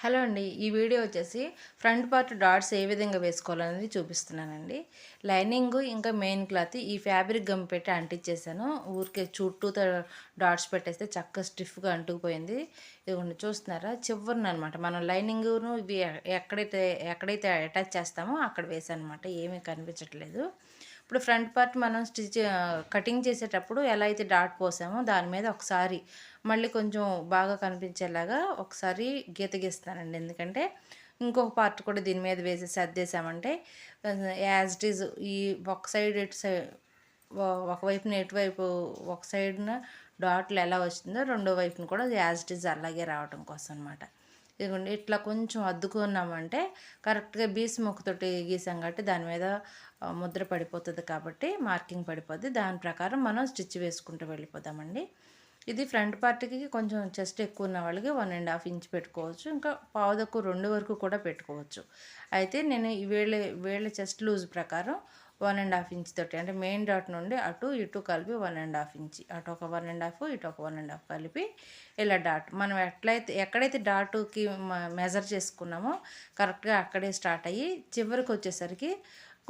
Hello అండి ఈ video వచ్చేసి ఫ్రంట్ పార్ట్ డాట్స్ ఏ విధంగా వేసుకోవాలనేది చూపిస్తున్నానండి. లైనింగ్ ఇంకా మెయిన్ క్లాత్ ఈ ఫ్యాబ్రిక్ గమ్ పెట్టి అంటించేసాను ఊరికే చుట్టూతో డాట్స్ పెట్టేస్తే చక్కగా స్టిఫ్గా అంటుకుపోయింది. ఇదిగోండి చూస్తున్నారా? చివరిని అనమాట మనం లైనింగ్ను ఇవి ఎక్కడైతే ఎక్కడైతే అటాచ్ చేస్తామో అక్కడ వేసాను అనమాట ఏమీ కనిపించట్లేదు. ఇప్పుడు ఫ్రంట్ పార్ట్ మనం స్టిచ్ కటింగ్ చేసేటప్పుడు ఎలా అయితే డాట్ పోసామో దాని మీద ఒకసారి మళ్ళీ కొంచెం బాగా కనిపించేలాగా ఒకసారి గీత గీస్తానండి. ఎందుకంటే ఇంకొక పార్ట్ కూడా దీని మీద వేసి అద్దేసామంటే యాజ్ ఇట్ ఈజ్ ఈ ఒక సైడ్ ఇటు సైడ్ ఒకవైపున ఎటువైపు ఒక సైడ్న డాట్లు ఎలా వచ్చిందో రెండో వైపున కూడా యాజ్ ఇట్ ఈజ్ అలాగే రావడం కోసం అనమాట ఇదిగోండి ఇట్లా కొంచెం అద్దుకున్నామంటే కరెక్ట్గా బీస్ ముక్కతోటి గీసాం కాబట్టి దాని మీద ముద్ర పడిపోతుంది కాబట్టి మార్కింగ్ పడిపోద్ది. దాని ప్రకారం మనం స్టిచ్ వేసుకుంటూ వెళ్ళిపోదామండి. ఇది ఫ్రంట్ పార్ట్కి కొంచెం చెస్ట్ ఎక్కువ ఉన్న వాళ్ళకి వన్ అండ్ హాఫ్ ఇంచ్ పెట్టుకోవచ్చు. ఇంకా పావుదకు రెండు వరకు కూడా పెట్టుకోవచ్చు. అయితే నేను ఈ వేళ్ళ వేళ్ళ చెస్ట్ లూజ్ ప్రకారం వన్ అండ్ హాఫ్ ఇంచ్ తోటి అంటే మెయిన్ డాట్ నుండి అటు ఇటు కలిపి వన్ అండ్ హాఫ్ ఇంచ్. అటు ఒక వన్ అండ్ హాఫ్ ఇటు ఒక వన్ అండ్ హాఫ్ కలిపి ఇలా డాట్. మనం ఎట్లయితే ఎక్కడైతే డాటుకి మెజర్ చేసుకున్నామో కరెక్ట్గా అక్కడే స్టార్ట్ అయ్యి చివరికి వచ్చేసరికి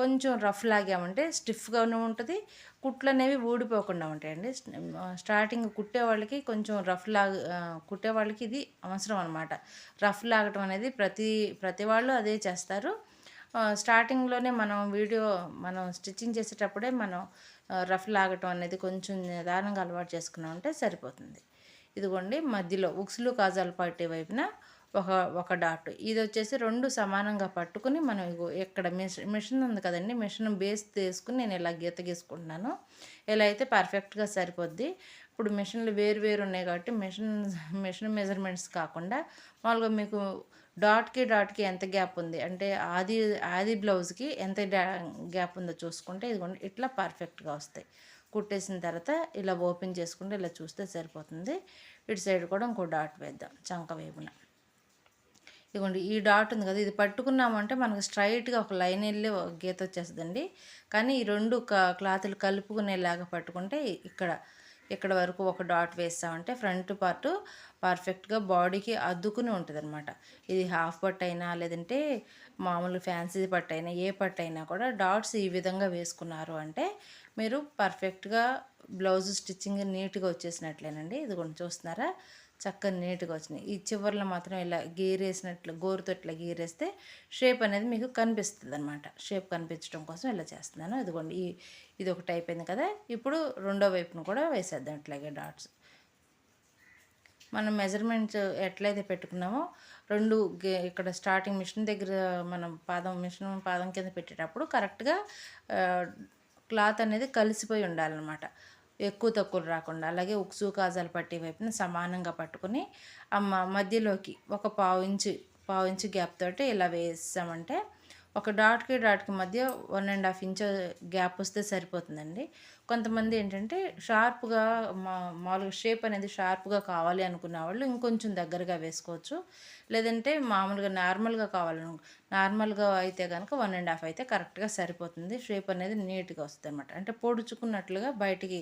కొంచెం రఫ్ లాగామంటే స్టిఫ్గానే ఉంటుంది. కుట్లు అనేవి ఊడిపోకుండా ఉంటాయండి. స్టార్టింగ్ కుట్టే వాళ్ళకి కొంచెం రఫ్ లాగా కుట్టే వాళ్ళకి ఇది అవసరం అనమాట రఫ్ లాగటం అనేది ప్రతి ప్రతి వాళ్ళు అదే చేస్తారు. స్టార్టింగ్లోనే మనం వీడియో మనం స్టిచ్చింగ్ చేసేటప్పుడే మనం రఫ్ లాగటం అనేది కొంచెం నిదానంగా అలవాటు చేసుకున్నామంటే సరిపోతుంది. ఇదిగోండి మధ్యలో ఉక్సులు కాజాలు పట్టే వైపున ఒక ఒక డాట్ ఇది వచ్చేసి రెండు సమానంగా పట్టుకుని మనం ఇక్కడ మిషన్ ఉంది కదండి మిషన్ బేస్ తీసుకుని నేను ఇలా గీత గీసుకుంటున్నాను. ఇలా అయితే పర్ఫెక్ట్గా సరిపోద్ది. ఇప్పుడు మిషన్లు వేరు వేరు ఉన్నాయి కాబట్టి మిషన్ మిషన్ మెజర్మెంట్స్ కాకుండా మామూలుగా మీకు డాట్కి డాట్కి ఎంత గ్యాప్ ఉంది? అంటే ఆది ఆది బ్లౌజ్కి ఎంత గ్యాప్ ఉందో చూసుకుంటే ఇదిగోండి ఇట్లా పర్ఫెక్ట్గా వస్తాయి. కుట్టేసిన తర్వాత ఇలా ఓపెన్ చేసుకుంటే ఇలా చూస్తే సరిపోతుంది. ఇటు సైడ్ కూడా ఇంకో డాట్ వేద్దాం చంక వేపున. ఇదిగోండి ఈ డాట్ ఉంది కదా ఇది పట్టుకున్నామంటే మనకు స్ట్రైట్గా ఒక లైన్ వెళ్ళి గీత వచ్చేస్తుందండి. కానీ ఈ రెండు క్లాతులు కలుపుకునేలాగా పట్టుకుంటే ఇక్కడ ఇక్కడ వరకు ఒక డాట్ వేస్తామంటే ఫ్రంట్ పార్ట్ పర్ఫెక్ట్గా బాడీకి అద్దుకుని ఉంటుంది అనమాట ఇది హాఫ్ పట్టు అయినా లేదంటే మామూలు ఫ్యాన్సీ పట్టు అయినా ఏ పట్టు అయినా కూడా డాట్స్ ఈ విధంగా వేసుకున్నారు అంటే మీరు పర్ఫెక్ట్గా బ్లౌజ్ స్టిచ్చింగ్ నీట్గా వచ్చేసినట్లేనండి. ఇది కొంచెం చూస్తున్నారా? చక్కగా నీట్గా వచ్చినాయి. ఈ చివర్లో మాత్రం ఇలా గీరేసినట్లు గోరుతో ఇట్లా గీరేస్తే షేప్ అనేది మీకు కనిపిస్తుంది అనమాట షేప్ కనిపించడం కోసం ఇలా చేస్తున్నాను. ఇదిగోండి ఈ ఇది ఒకటి అయిపోయింది కదా. ఇప్పుడు రెండో వైపును కూడా వేసేద్దాం ఇట్లాగే డాట్స్. మనం మెజర్మెంట్స్ ఎట్లయితే పెట్టుకున్నామో రెండు ఇక్కడ స్టార్టింగ్ మిషన్ దగ్గర మనం పాదం మిషన్ పాదం కింద పెట్టేటప్పుడు కరెక్ట్గా క్లాత్ అనేది కలిసిపోయి ఉండాలన్నమాట. ఎక్కువ తక్కువ రాకుండా అలాగే ఉక్సు కాజాలు పట్టే వైపున సమానంగా పట్టుకుని మధ్యలోకి ఒక పావు ఇంచు పావు ఇంచు గ్యాప్ తోటి ఇలా వేసామంటే ఒక డాట్కి డాట్కి మధ్య one and half inch gap వస్తే సరిపోతుందండి. కొంతమంది ఏంటంటే షార్ప్గా మా మామూలుగా షేప్ అనేది షార్ప్గా కావాలి అనుకున్న వాళ్ళు ఇంకొంచెం దగ్గరగా వేసుకోవచ్చు. లేదంటే మామూలుగా నార్మల్గా కావాలను నార్మల్గా అయితే కనుక వన్ అండ్ హాఫ్ అయితే కరెక్ట్గా సరిపోతుంది. షేప్ అనేది నీట్గా వస్తుంది అనమాట అంటే పొడుచుకున్నట్లుగా బయటికి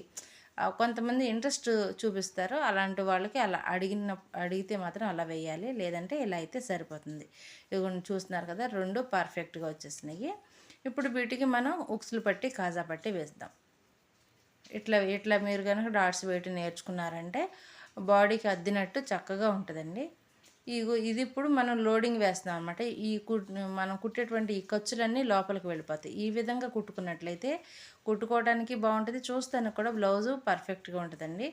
కొంతమంది ఇంట్రెస్ట్ చూపిస్తారు. అలాంటి వాళ్ళకి అలా అడిగిన అడిగితే మాత్రం అలా వేయాలి. లేదంటే ఇలా అయితే సరిపోతుంది. ఇవి చూస్తున్నారు కదా రెండు పర్ఫెక్ట్గా వచ్చేసినాయి. ఇప్పుడు వీటికి మనం ఉక్సులు పట్టి కాజా పట్టి వేస్తాం ఇట్లా ఇట్లా మీరు కనుక డాట్స్ వేయటం నేర్చుకున్నారంటే బాడీకి అద్దినట్టు చక్కగా ఉంటుందండి. ఇది ఇప్పుడు మనం లోడింగ్ వేస్తున్నాం అనమాట ఈ మనం కుట్టేటువంటి ఈ ఖర్చులన్నీ లోపలికి వెళ్ళిపోతాయి. ఈ విధంగా కుట్టుకున్నట్లయితే కుట్టుకోవడానికి బాగుంటుంది. చూస్తానికి కూడా బ్లౌజు పర్ఫెక్ట్గా ఉంటుందండి.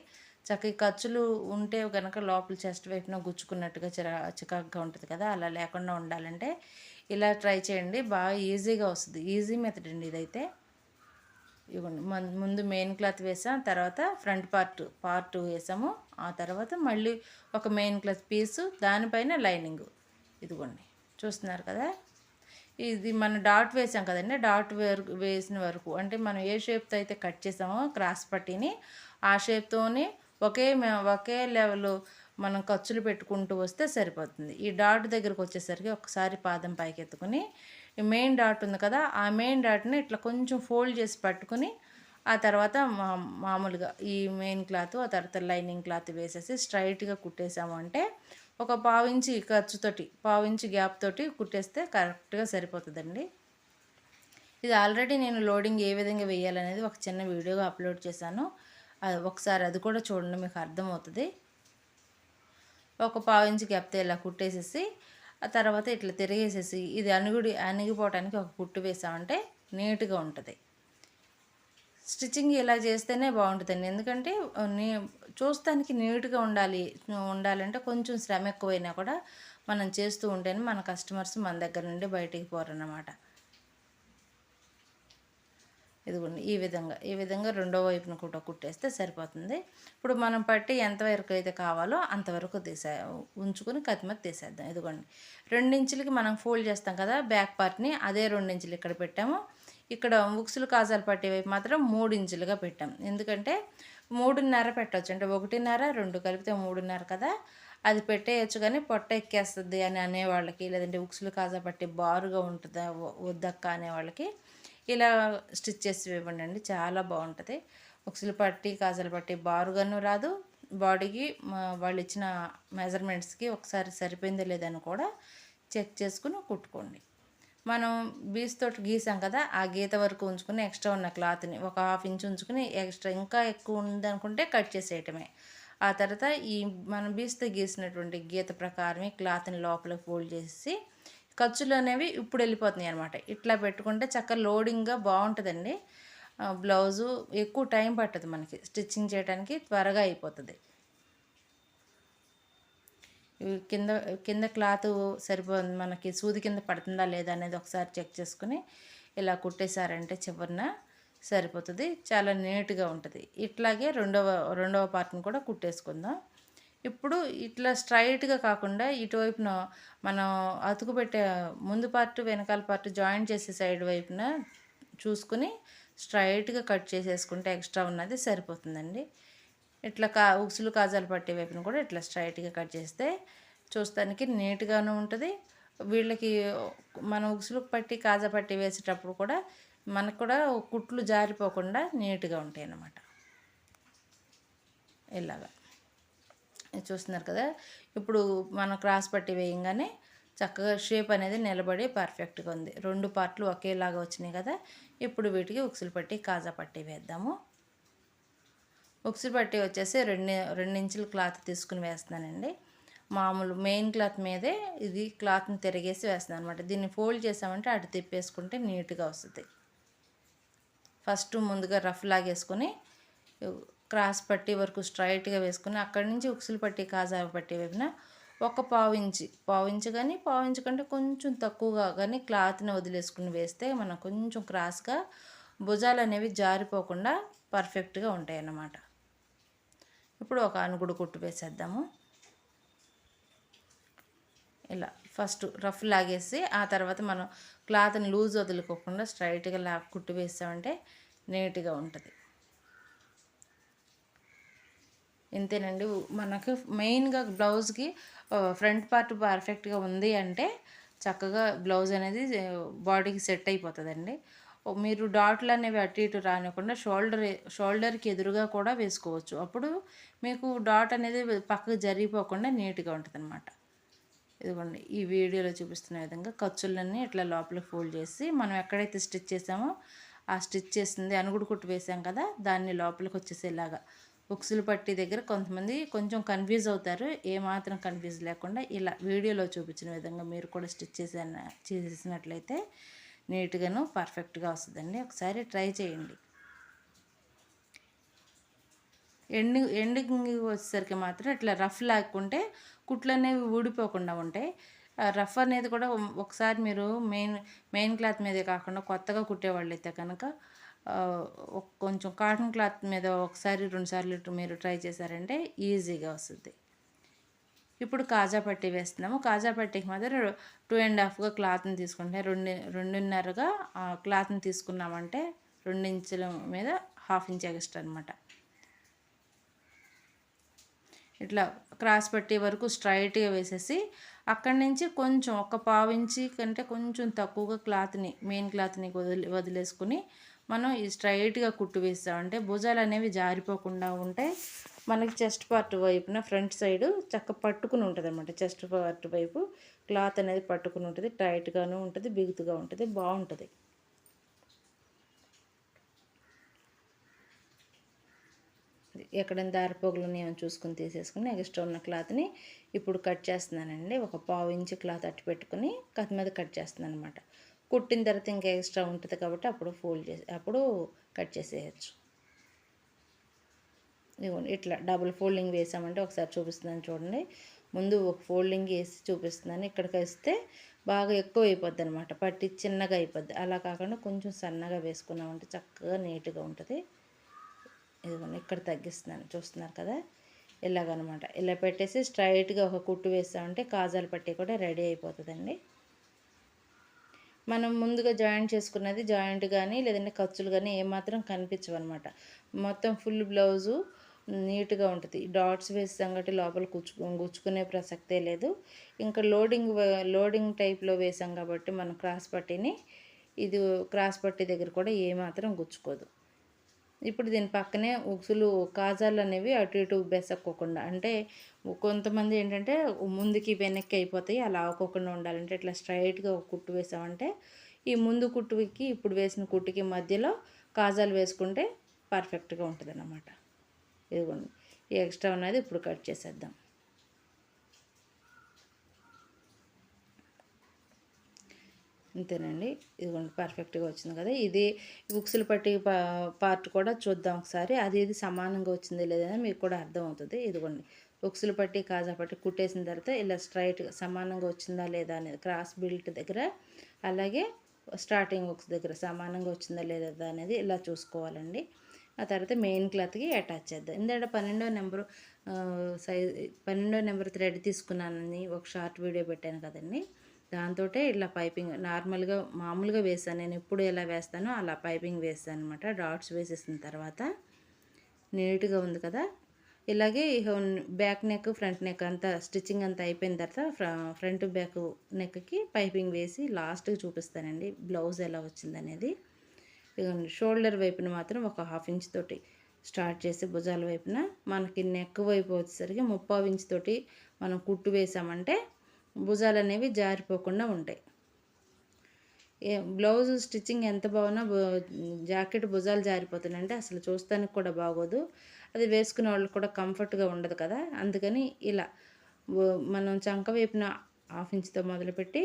చక్కగా ఖర్చులు ఉంటే కనుక లోపల చెస్ట్ వైపున గుచ్చుకున్నట్టుగా చిరా చికాకుగా ఉంటుంది కదా అలా లేకుండా ఉండాలంటే ఇలా ట్రై చేయండి. బాగా ఈజీగా వస్తుంది. ఈజీ మెథడ్ అండి ఇదైతే. ఇవ్వండి ముందు మెయిన్ క్లాత్ వేసాం తర్వాత ఫ్రంట్ పార్ట్ పార్ట్ వేసాము. ఆ తర్వాత మళ్ళీ ఒక మెయిన్ క్లాత్ పీసు దానిపైన లైనింగ్ ఇదిగోండి. చూస్తున్నారు కదా? ఇది మనం డాట్ వేసాం కదండి డాట్ వేసిన వరకు. అంటే మనం ఏ షేప్తో అయితే కట్ చేసామో క్రాస్ పట్టిని ఆ షేప్తోనే ఒకే ఒకే లెవెల్ మనం ఖర్చులు పెట్టుకుంటూ వస్తే సరిపోతుంది. ఈ డాట్ దగ్గరకు వచ్చేసరికి ఒకసారి పాదం పైకి ఎత్తుకుని ఈ మెయిన్ డాట్ ఉంది కదా ఆ మెయిన్ డాట్ని ఇట్లా కొంచెం ఫోల్డ్ చేసి పట్టుకుని ఆ తర్వాత మా మామూలుగా ఈ మెయిన్ క్లాత్ ఆ తర్వాత లైనింగ్ క్లాత్ వేసేసి స్ట్రైట్గా కుట్టేసాము అంటే ఒక పావు ఖర్చుతోటి పావు ఇంచి గ్యాప్ తోటి కుట్టేస్తే కరెక్ట్గా సరిపోతుందండి. ఇది ఆల్రెడీ నేను లోడింగ్ ఏ విధంగా వేయాలనేది ఒక చిన్న వీడియోగా అప్లోడ్ చేశాను. అది ఒకసారి అది కూడా చూడండి మీకు అర్థమవుతుంది. ఒక పావు గ్యాప్తో ఇలా కుట్టేసేసి ఆ తర్వాత ఇట్లా తిరిగేసేసి ఇది అణుగుడి అణిగిపోవడానికి ఒక కుట్టు వేసామంటే నీట్గా ఉంటుంది. స్టిచ్చింగ్ ఇలా చేస్తేనే బాగుంటుందండి. ఎందుకంటే నీ చూస్తానికి నీట్గా ఉండాలి ఉండాలంటే కొంచెం శ్రమ ఎక్కువైనా కూడా మనం చేస్తూ ఉంటేనే మన కస్టమర్స్ మన దగ్గర నుండి బయటికి పోరన్నమాట. ఇదిగోండి ఈ విధంగా ఈ విధంగా రెండో వైపున కూడా కుట్టేస్తే సరిపోతుంది. ఇప్పుడు మనం పట్టి ఎంతవరకు అయితే కావాలో అంతవరకు తీసే ఉంచుకొని కతిమతి తీసేద్దాం. ఇదిగోండి రెండించులకి మనం ఫోల్డ్ చేస్తాం కదా బ్యాక్ పార్ట్ని అదే రెండించులు ఇక్కడ పెట్టాము. ఇక్కడ ఉక్సులు కాజాలు పట్టే వైపు మాత్రం మూడు ఇంచులుగా పెట్టాం. ఎందుకంటే మూడున్నర పెట్టవచ్చు అంటే ఒకటిన్నర రెండు కలిపితే మూడున్నర కదా. అది పెట్టేయచ్చు కానీ పొట్ట ఎక్కేస్తుంది అని అనేవాళ్ళకి లేదంటే ఉక్సులు కాజా పట్టి బారుగా ఉంటుందా వద్దక్క అనేవాళ్ళకి ఇలా స్టిచ్ చేసి ఇవ్వండి చాలా బాగుంటుంది. ఉక్సులు పట్టి కాజలు పట్టి బారుగాను రాదు. బాడీకి వాళ్ళు ఇచ్చిన మెజర్మెంట్స్కి ఒకసారి సరిపోయిందో లేదని కూడా చెక్ చేసుకుని కుట్టుకోండి. మనం బీస్ తోటి గీసాం కదా ఆ గీత వరకు ఉంచుకుని ఎక్స్ట్రా ఉన్న క్లాత్ని ఒక హాఫ్ ఇంచ్ ఉంచుకుని ఎక్స్ట్రా ఇంకా ఎక్కువ ఉందనుకుంటే కట్ చేసేయటమే. ఆ తర్వాత ఈ మనం బీస్తో గీసినటువంటి గీత ప్రకారమే క్లాత్ని లోపలికి ఫోల్డ్ చేసి ఖర్చులు అనేవి ఇప్పుడు వెళ్ళిపోతున్నాయి అనమాట ఇట్లా పెట్టుకుంటే చక్కగా లోడింగ్గా బాగుంటుందండి. బ్లౌజు ఎక్కువ టైం పట్టదు మనకి. స్టిచ్చింగ్ చేయడానికి త్వరగా అయిపోతుంది. కింద కింద క్లాత్ సరిపోతుంది మనకి. సూది కింద పడుతుందా లేదా అనేది ఒకసారి చెక్ చేసుకుని ఇలా కుట్టేశారంటే చివరిన సరిపోతుంది. చాలా నీట్గా ఉంటుంది. ఇట్లాగే రెండవ రెండవ పార్ట్ని కూడా కుట్టేసుకుందాం. ఇప్పుడు ఇట్లా స్ట్రైట్గా కాకుండా ఇటువైపున మనం అతుకు పెట్టే ముందు పార్ట్ వెనకాల పార్ట్ జాయింట్ చేసే సైడ్ వైపున చూసుకుని స్ట్రైట్గా కట్ చేసేసుకుంటే ఎక్స్ట్రా ఉన్నది సరిపోతుందండి. ఇట్లా కా ఉక్సులు కాజాలు పట్టే వైపున కూడా ఇట్లా స్ట్రైట్గా కట్ చేస్తే చూస్తానికి నీట్గాను ఉంటుంది. వీళ్ళకి మనం ఉక్సులు పట్టి కాజా పట్టి వేసేటప్పుడు కూడా మనకు కూడా కుట్లు జారిపోకుండా నీట్గా ఉంటాయి అన్నమాట ఇలాగా. చూస్తున్నారు కదా. ఇప్పుడు మనం క్రాస్ పట్టి వేయంగానే చక్కగా షేప్ అనేది నిలబడి పర్ఫెక్ట్గా ఉంది. రెండు పార్ట్లు ఒకేలాగా వచ్చినాయి కదా. ఇప్పుడు వీటికి ఉక్సులు పట్టి కాజా పట్టి వేద్దాము. ఉక్సులు పట్టి వచ్చేసి రెండు రెండు ఇంచుల క్లాత్ తీసుకుని వేస్తున్నానండి. మామూలు మెయిన్ క్లాత్ మీదే ఇది క్లాత్ని తిరిగేసి వేస్తున్నాను అనమాట దీన్ని ఫోల్డ్ చేసామంటే అటు తిప్పేసుకుంటే నీట్గా వస్తుంది. ఫస్ట్ ముందుగా రఫ్ లాగేసుకొని క్రాస్ పట్టి వరకు స్ట్రైట్గా వేసుకుని అక్కడి నుంచి ఉక్సులు పట్టి కాజా పట్టి వైపున ఒక పావు ఇంచి పావు ఇంచు కానీ పావు ఇంచు కంటే కొంచెం తక్కువగా కానీ క్లాత్ని వదిలేసుకుని వేస్తే మనం కొంచెం క్రాస్గా భుజాలు అనేవి జారిపోకుండా పర్ఫెక్ట్గా ఉంటాయి అన్నమాట ఇప్పుడు ఒక అనుగుడు కుట్టు వేసేద్దాము. ఇలా ఫస్ట్ రఫ్ లాగేసి ఆ తర్వాత మనం క్లాత్ని లూజ్ వదులుకోకుండా స్ట్రైట్గా లా కుట్టు వేసామంటే నీట్గా ఉంటుంది. ఇంతేనండి. మనకు మెయిన్గా బ్లౌజ్కి ఫ్రంట్ పార్ట్ పర్ఫెక్ట్గా ఉంది అంటే చక్కగా బ్లౌజ్ అనేది బాడీకి సెట్ అయిపోతుందండి. మీరు డాట్లు అనేవి అటు ఇటు రానివ్వకుండా షోల్డర్ షోల్డర్కి ఎదురుగా కూడా వేసుకోవచ్చు. అప్పుడు మీకు డాట్ అనేది పక్కకు జరిగిపోకుండా నీట్గా ఉంటుంది అనమాట ఇదిగోండి ఈ వీడియోలో చూపిస్తున్న విధంగా ఖర్చులన్నీ ఇట్లా లోపల ఫోల్డ్ చేసి మనం ఎక్కడైతే స్టిచ్ చేసామో ఆ స్టిచ్ చేసింది అనుగుడు కుట్టు వేసాం కదా దాన్ని లోపలికి వచ్చేసేలాగా ఉక్సులు పట్టి దగ్గర కొంతమంది కొంచెం కన్ఫ్యూజ్ అవుతారు. ఏమాత్రం కన్ఫ్యూజ్ లేకుండా ఇలా వీడియోలో చూపించిన విధంగా మీరు కూడా స్టిచ్ చేసే చేసినట్లయితే నీట్గాను పర్ఫెక్ట్గా వస్తుందండి. ఒకసారి ట్రై చేయండి. ఎండింగ్ ఎండింగ్ వచ్చేసరికి మాత్రం ఇట్లా రఫ్ లాక్కుంటే కుట్లు అనేవి ఊడిపోకుండా ఉంటాయి. రఫ్ అనేది కూడా ఒకసారి మీరు మెయిన్ మెయిన్ క్లాత్ మీదే కాకుండా కొత్తగా కుట్టేవాళ్ళు అయితే కనుక కొంచెం కాటన్ క్లాత్ మీద ఒకసారి రెండుసార్లు మీరు ట్రై చేశారంటే ఈజీగా వస్తుంది. ఇప్పుడు కాజా పట్టి వేస్తున్నాము. కాజా పట్టికి మాత్రం టూ అండ్ హాఫ్గా క్లాత్ని తీసుకుంటే రెండు రెండున్నరగా క్లాత్ని తీసుకున్నామంటే రెండు ఇంచుల మీద హాఫ్ ఇంచ్ ఎక్స్ట్రా అనమాట ఇట్లా క్రాస్ పట్టీ వరకు స్ట్రైట్గా వేసేసి అక్కడి నుంచి కొంచెం ఒక పావు ఇంచి కంటే కొంచెం తక్కువగా క్లాత్ని మెయిన్ క్లాత్ని వదిలి వదిలేసుకుని మనం ఈ స్ట్రైట్గా కుట్టు వేస్తామంటే భుజాలు అనేవి జారిపోకుండా ఉంటాయి. మనకి చెస్ట్ పార్ట్ వైపున ఫ్రంట్ సైడ్ చక్క పట్టుకుని ఉంటుంది అనమాట చెస్ట్ పార్ట్ వైపు క్లాత్ అనేది పట్టుకుని ఉంటుంది. టైట్గాను ఉంటుంది బిగుతుగా ఉంటుంది బాగుంటుంది. ఎక్కడైనా దారిపోగులు ఉన్నాయో చూసుకుని తీసేసుకుని ఎక్స్ట్రా ఉన్న క్లాత్ని ఇప్పుడు కట్ చేస్తున్నానండి. ఒక పావు ఇంచు క్లాత్ అట్టు పెట్టుకుని కత్తి మీద కట్ చేస్తున్నాను అనమాట కుట్టిన తర్వాత ఇంకా ఎక్స్ట్రా ఉంటుంది కాబట్టి అప్పుడు ఫోల్డ్ చేసి అప్పుడు కట్ చేసేయచ్చు. ఇదిగోండి ఇట్లా డబుల్ ఫోల్డింగ్ వేసామంటే ఒకసారి చూపిస్తున్నాను చూడండి. ముందు ఒక ఫోల్డింగ్ వేసి చూపిస్తున్నాను. ఇక్కడికి వస్తే బాగా ఎక్కువ అయిపోద్ది అనమాట పట్టి చిన్నగా అయిపోద్ది. అలా కాకుండా కొంచెం సన్నగా వేసుకున్నామంటే చక్కగా నీట్గా ఉంటుంది. ఇదిగోండి ఇక్కడ తగ్గిస్తున్నాను. చూస్తున్నారు కదా? ఇలాగనమాట. ఇలా పెట్టేసి స్ట్రైట్గా ఒక కుట్టు వేస్తామంటే కాజాలు పట్టి కూడా రెడీ అయిపోతుందండి. మనం ముందుగా జాయింట్ చేసుకున్నది జాయింట్ కానీ లేదంటే ఖర్చులు కానీ ఏమాత్రం కనిపించవు అనమాట మొత్తం ఫుల్ బ్లౌజు నీట్గా ఉంటుంది. డాట్స్ వేసాం కాబట్టి లోపల కుచ్చు గుచ్చుకునే ప్రసక్తే లేదు. ఇంకా లోడింగ్ లోడింగ్ టైప్లో వేసాం కాబట్టి మనం క్రాస్ పట్టిని ఇది క్రాస్ పట్టి దగ్గర కూడా ఏమాత్రం గుచ్చుకోదు. ఇప్పుడు దీని పక్కనే ఉక్సులు కాజాలు అనేవి అటు ఇటు బెసక్కోకుండా అంటే కొంతమంది ఏంటంటే ముందుకి వెనక్కి అయిపోతాయి అలా అవ్వకుండా ఉండాలంటే ఇట్లా స్ట్రైట్గా ఒక కుట్టు వేసామంటే ఈ ముందు కుట్టుకి ఇప్పుడు వేసిన కుట్టుకి మధ్యలో కాజాలు వేసుకుంటే పర్ఫెక్ట్గా ఉంటుంది అన్నమాట ఇదిగోండి ఈ ఎక్స్ట్రా ఉన్నది ఇప్పుడు కట్ చేసేద్దాం. అంతేనండి. ఇదిగోండి పర్ఫెక్ట్గా వచ్చింది కదా. ఇది బుక్స్లు పట్టి పార్ట్ కూడా చూద్దాం ఒకసారి. అది ఇది సమానంగా వచ్చింది లేదని మీకు కూడా అర్థమవుతుంది. ఇదిగోండి బుక్స్లు పట్టి కాజా పట్టి కుట్టేసిన తర్వాత ఇలా స్ట్రైట్గా సమానంగా వచ్చిందా లేదా అనేది క్రాస్ బిల్ట్ దగ్గర అలాగే స్టార్టింగ్ బుక్స్ దగ్గర సమానంగా వచ్చిందా లేదా అనేది ఇలా చూసుకోవాలండి. ఆ తర్వాత మెయిన్ క్లాత్కి అటాచ్ చేద్దాం. ఎందుకంటే పన్నెండో నెంబరు సైజ్ పన్నెండో నెంబర్ థ్రెడ్ తీసుకున్నానని ఒక షార్ట్ వీడియో పెట్టాను కదండి. దాంతో ఇట్లా పైపింగ్ నార్మల్గా మామూలుగా వేసాను. నేను ఎప్పుడు ఎలా వేస్తానో అలా పైపింగ్ వేస్తాను అనమాట డాట్స్ వేసేసిన తర్వాత నీట్గా ఉంది కదా. ఇలాగే బ్యాక్ నెక్ ఫ్రంట్ నెక్ అంతా స్టిచ్చింగ్ అంతా అయిపోయిన తర్వాత ఫ్రంట్ బ్యాక్ నెక్కి పైపింగ్ వేసి లాస్ట్కి చూపిస్తానండి బ్లౌజ్ ఎలా వచ్చిందనేది. షోల్డర్ వైపున మాత్రం ఒక హాఫ్ ఇంచ్ తోటి స్టార్ట్ చేసి భుజాల వైపున మనకి నెక్ వైపు వచ్చేసరికి ముప్పావు ఇంచ్ తోటి మనం కుట్టు వేసామంటే భుజాలు అనేవి జారిపోకుండా ఉంటాయి. బ్లౌజ్ స్టిచ్చింగ్ ఎంత బాగున్నా జాకెట్ భుజాలు జారిపోతున్నాయంటే అసలు చూస్తానికి కూడా బాగోదు. అది వేసుకునే వాళ్ళకి కూడా కంఫర్ట్గా ఉండదు కదా. అందుకని ఇలా మనం చంక వైపున హాఫ్ ఇంచ్తో మొదలుపెట్టి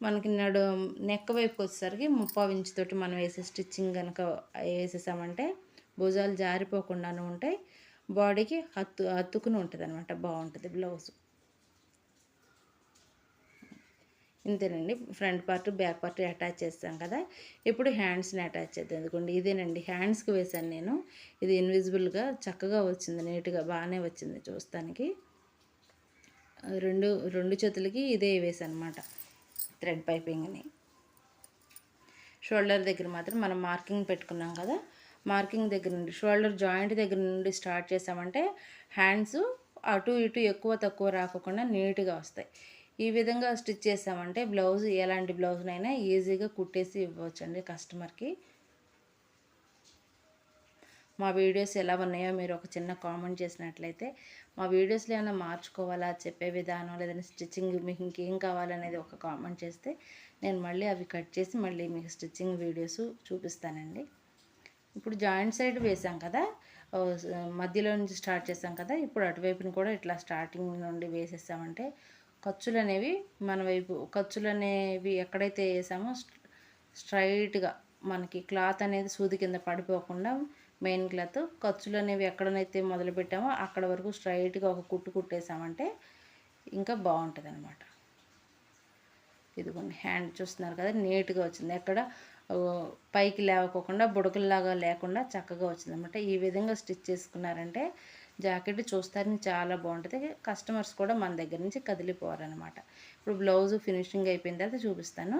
మనకి నడు నెక్క వైపుకి వచ్చేసరికి ముప్పావు ఇంచ్ తోటి మనం వేసే స్టిచ్చింగ్ కనుక వేసేసామంటే భుజాలు జారిపోకుండానే ఉంటాయి. బాడీకి హత్తు హత్తుకుని ఉంటుంది అనమాట బాగుంటుంది బ్లౌజ్. ఇంతేనండి. Front part back part attach చేస్తాం కదా. ఇప్పుడు హ్యాండ్స్ని అటాచ్ చేద్దాం. ఎందుకండి ఇదేనండి. హ్యాండ్స్కి వేసాను నేను. ఇది ఇన్విజిబుల్గా చక్కగా వచ్చింది. నీట్గా బాగానే వచ్చింది చూస్తానికి. రెండు రెండు చేతులకి ఇదే వేసాను అనమాట థ్రెడ్ పైపింగ్ని. షోల్డర్ దగ్గర మాత్రం మనం మార్కింగ్ పెట్టుకున్నాం కదా. మార్కింగ్ దగ్గర నుండి షోల్డర్ జాయింట్ దగ్గర నుండి స్టార్ట్ చేసామంటే హ్యాండ్స్ అటు ఇటు ఎక్కువ తక్కువ రాకుండా నీట్గా వస్తాయి. ఈ విధంగా స్టిచ్ చేసామంటే బ్లౌజ్ ఎలాంటి బ్లౌజ్నైనా ఈజీగా కుట్టేసి ఇవ్వచ్చండి కస్టమర్కి. మా వీడియోస్ ఎలా ఉన్నాయో మీరు ఒక చిన్న కామెంట్ చేసినట్లయితే మా వీడియోస్లో ఏమైనా మార్చుకోవాలా చెప్పే విధానం లేదంటే స్టిచ్చింగ్ మీకు ఇంకేం కావాలనేది ఒక కామెంట్ చేస్తే నేను మళ్ళీ అవి కట్ చేసి మళ్ళీ మీకు స్టిచ్చింగ్ వీడియోస్ చూపిస్తానండి. ఇప్పుడు జాయింట్ సైడ్ వేసాం కదా మధ్యలో నుంచి స్టార్ట్ చేసాం కదా ఇప్పుడు అటువైపుని కూడా ఇట్లా స్టార్టింగ్ నుండి వేసేసామంటే ఖర్చులు అనేవి మన వైపు ఖర్చులు అనేవి ఎక్కడైతే వేసామో స్ట్రైట్గా మనకి క్లాత్ అనేది సూది కింద పడిపోకుండా మెయిన్ క్లాత్ ఖర్చులు అనేవి ఎక్కడనైతే మొదలు పెట్టామో అక్కడ వరకు స్ట్రైట్గా ఒక కుట్టు కుట్టేసామంటే ఇంకా బాగుంటుంది అనమాట ఇదిగోండి హ్యాండ్ చూస్తున్నారు కదా నీట్గా వచ్చింది. ఎక్కడ పైకి లేవకోకుండా బుడకల్లాగా లేకుండా చక్కగా వచ్చింది అనమాట ఈ విధంగా స్టిచ్ చేసుకున్నారంటే జాకెట్ చూస్తానికి చాలా బాగుంటుంది. కస్టమర్స్ కూడా మన దగ్గర నుంచి కదిలిపోవారనమాట ఇప్పుడు బ్లౌజ్ ఫినిషింగ్ అయిపోయిన తర్వాత చూపిస్తాను.